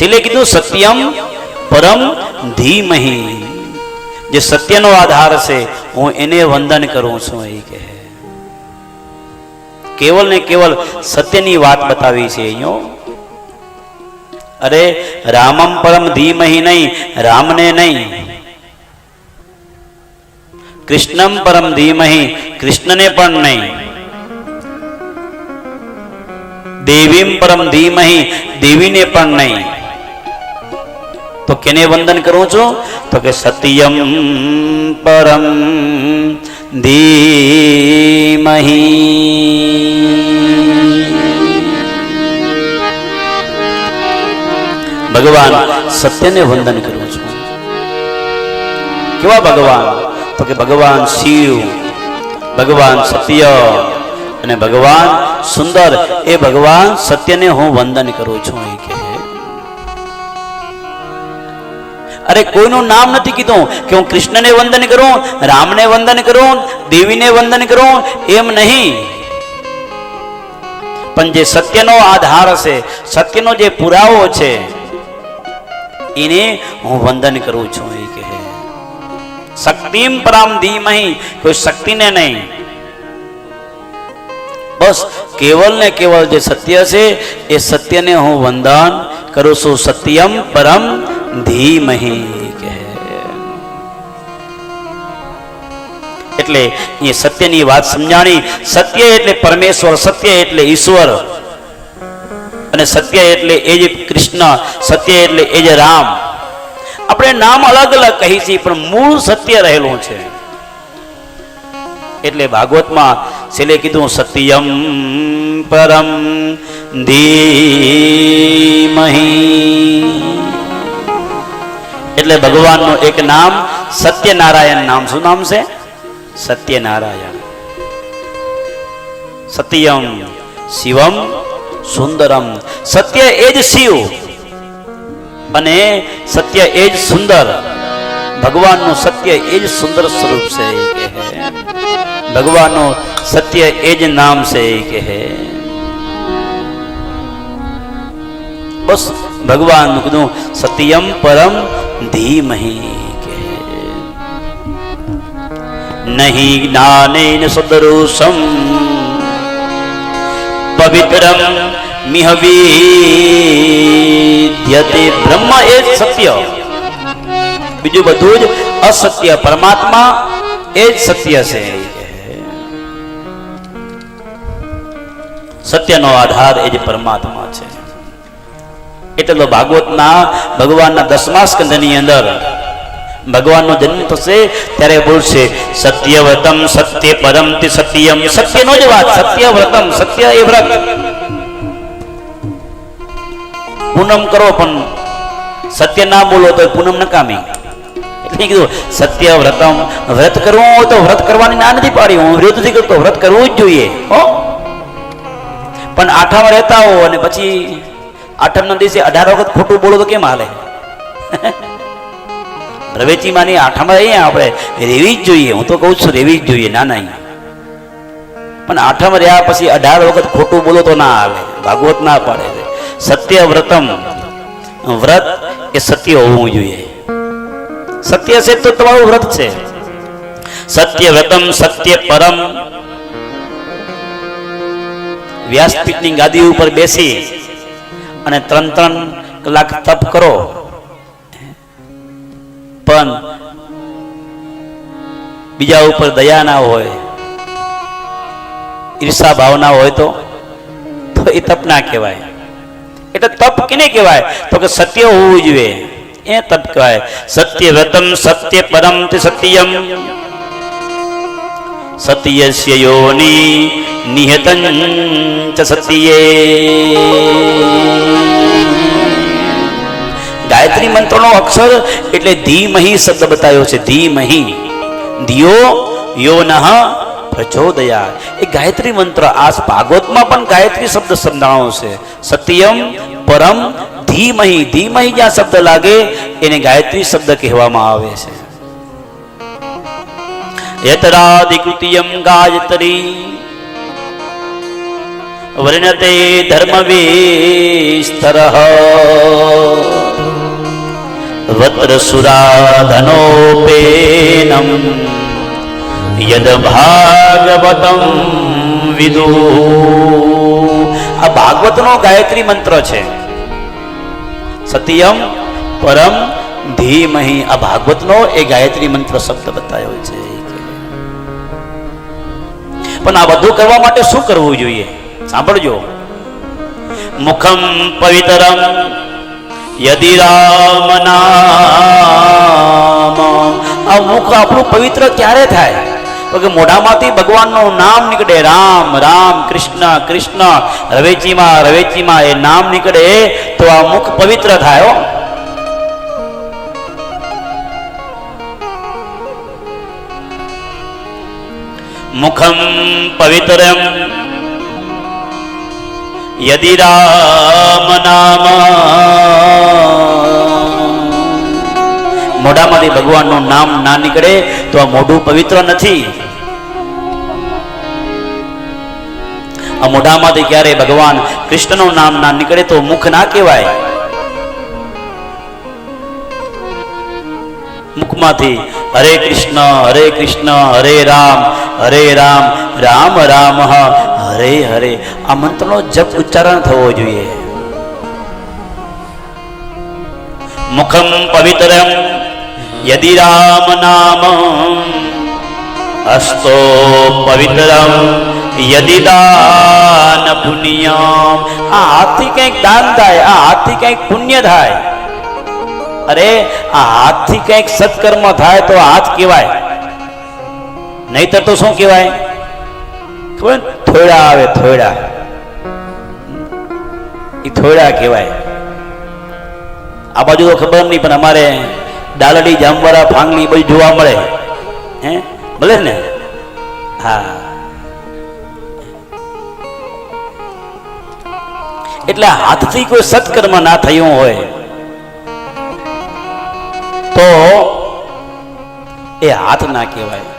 છેલ્લે કીધું સત્યમ પરમ ધીમહી. જે સત્યનો આધાર છે, હું એને વંદન કરું છું એ કહે. કેવલ ને કેવલ સત્યની વાત બતાવી છે અહીંયા. અરે, રામમ પરમ ધીમહી નહીં, રામને નહીં. કૃષ્ણમ પરમ ધીમહી, કૃષ્ણને પણ નહીં. દેવીમ પરમ ધીમહી, દેવીને પણ નહીં. તો કેને વંદન કરું છું તો કે સત્યમ પરમ ધીમહી ભગવાન સત્યને વંદન કરું છું કેવા ભગવાન તો કે ભગવાન શિવ ભગવાન સત્ય અને ભગવાન સુંદર એ ભગવાન સત્યને હું વંદન કરું છું એ અરે કોઈનું નામ નથી કીધું કે હું કૃષ્ણને વંદન કરું, રામને વંદન કરું, દેવીને વંદન કરું, એમ નહીં. પણ જે સત્યનો આધાર હશે, સત્યનો જે પુરાવો છે, એને હું વંદન કરું છું એ કહે. શક્તિમ પરામ ધીમહી, કોઈ શક્તિને નહીં. બસ કેવલ ને કેવલ જે સત્ય છે, એ સત્યને હું વંદન કરું છું, સત્યમ પરમ ધીમહી કહે. એટલે એ સત્યની વાત સમજાણી, સત્ય એટલે પરમેશ્વર, સત્ય એટલે ઈશ્વર. અને સત્ય એટલે એ જ કૃષ્ણ, સત્ય એટલે એ જે રામ. આપણે નામ અલગ અલગ કહી છીએ, પણ મૂળ સત્ય રહેલું છે. એટલે ભાગવતમાં છેલ્લે કીધું, સત્યમ પરમ ધીમહી. એટલે ભગવાનનું એક નામ સત્યનારાયણ નામ. શું નામ છે? સત્યનારાયણ. સત્યમ શિવમ સુંદરમ. સત્ય એ જ શિવ અને સત્ય એ જ સુંદર. ભગવાનનું સત્ય એ જ સુંદર સ્વરૂપ છે ભગવાનનું સત્ય એ જ નામ છે કહે. બસ ભગવાન કીધું સત્યમ પરમ ધીમહી નહીં જ્ઞાનેન સદરુષમ પવિત્રમ મિહ વિદ્યતે બ્રહ્મ એ જ સત્ય બીજું બધું જ અસત્ય પરમાત્મા એ જ સત્ય છે સત્યનો આધાર એ જ પરમાત્મા છે એટલે તો ભાગવતના ભગવાનના દસમા સ્કંદની અંદર ભગવાનનો જન્મ થશે, ત્યારે બોલશે, સત્યવ્રતમ સત્ય પરમ તે સત્યમ. સત્યનો જ વાત, સત્યવ્રતમ સત્ય એ વ્રત. પૂનમ કરો પણ સત્ય ના બોલો તો પૂનમ નકામી. એટલે કીધું સત્ય વ્રતમ વ્રત કરવું હોય તો વ્રત કરવાની ના નથી પાડી. હું વિરોધ નથી કરતો વ્રત કરવું જ જોઈએ. હો? પણ આઠામાં રહેતા હો અને પછી આઠમના દિવસે અઢાર વખત ખોટું બોલો તો કેમ હાલે? રવેચીમાંની આઠમ રહીએ આપણે રેવી જ જોઈએ. હું તો કહું છું રેવી જ જોઈએ. ના ના પણ આઠમ રહ્યા પછી અઢાર વખત ખોટું બોલો તો ના આવે ભાગવત ના પાડે સત્ય વ્રતમ. વ્રત એ સત્ય હોવું જોઈએ. સત્ય છે તો તમારું વ્રત છે. સત્ય વ્રતમ, સત્ય પરમ. વ્યાસપીઠની ગાદી ઉપર બેસી અને ત્રણ ત્રણ કલાક તપ કરો. પણ બીજા ઉપર દયા ના હોય, ઈર્ષા ભાવના હોય તો તો એ તપ ના કહેવાય. એટલે તપ કેને કહેવાય? તો કે સત્ય હોવું જોઈએ. એ તપ કહેવાય. સત્ય વ્રતમ, સત્ય પરમ સત્યમ. સત્યસ્ય યોની નિહતં ચ સત્યે ગાયત્રી મંત્રનો અક્ષર એટલે ધીમહી શબ્દ બતાવ્યો છે, ધીમહી. ધિયો નહ પ્રચોદયા એ ગાયત્રી મંત્ર આ ભાગવતમાં પણ ગાયત્રી શબ્દ સમજાણો છે. સત્યમ પરમ ધીમહી. ધીમહી જ્યાં શબ્દ લાગે, એને ગાયત્રી શબ્દ કહેવામાં આવે છે. યતરાધિકૃતિયમ ગાયત્રી. વર્ણતે ધર્મવીસ્તર વત્ર સુરાધનોપેનમ યદ ભાગવતમ વિદુ આ ભાગવતનો ગાયત્રી મંત્ર છે। સત્યમ પરમ ધીમહી આ ભાગવતનો એ ગાયત્રી મંત્ર શબ્દ બતાવ્યો છે। પણ આ બધું કરવા માટે શું કરવું જોઈએ? સાંભળજો. મુખમ પવિતરમ યદિ રામ નામ આ મુખ આપણું પવિત્ર ક્યારે થાય? કે મોઢામાંથી ભગવાનનું નામ નીકળે રામ રામ, કૃષ્ણ કૃષ્ણ. રવેચીમાં રવેચીમાં એ નામ નીકળે, તો આ મુખ પવિત્ર થાય મુખમ પવિત્રમ યદિ રામ નામ મોઢામાંથી ભગવાનનું નામ ના નીકળે તો આ મોઢું પવિત્ર નથી. આ મોઢામાંથી ક્યારે ભગવાન કૃષ્ણનું નામ ના નીકળે તો મુખ ના કહેવાય. મુખમાંથી હરે કૃષ્ણ હરે કૃષ્ણ, હરે રામ હરે રામ રામ રામ હરે હરે, આ મંત્રનો જપ ઉચ્ચારણ થવો જોઈએ. મુખમ પવિત્રમ, યદિ રામ નામ. હસ્તો પવિત્રમ, યદિ દાન પુણ્યમ. આ હાથથી કંઈક દાન થાય, આ હાથથી કંઈક પુણ્ય થાય. અરે, આ હાથથી કંઈક સત્કર્મ થાય તો હાથ કહેવાય. નહીતર તો શું કહેવાય? ખબર થોડા આવે, થોડા. એ થોડા કહેવાય. આ બાજુ તો ખબર નહીં, પણ અમારે ડાલડી જામવાળા ફાંગલી બધું જોવા મળે. હે? ભલે ને? હા. એટલે હાથથી કોઈ સત્કર્મ ના થયું હોય, તો એ હાથ ના કહેવાય.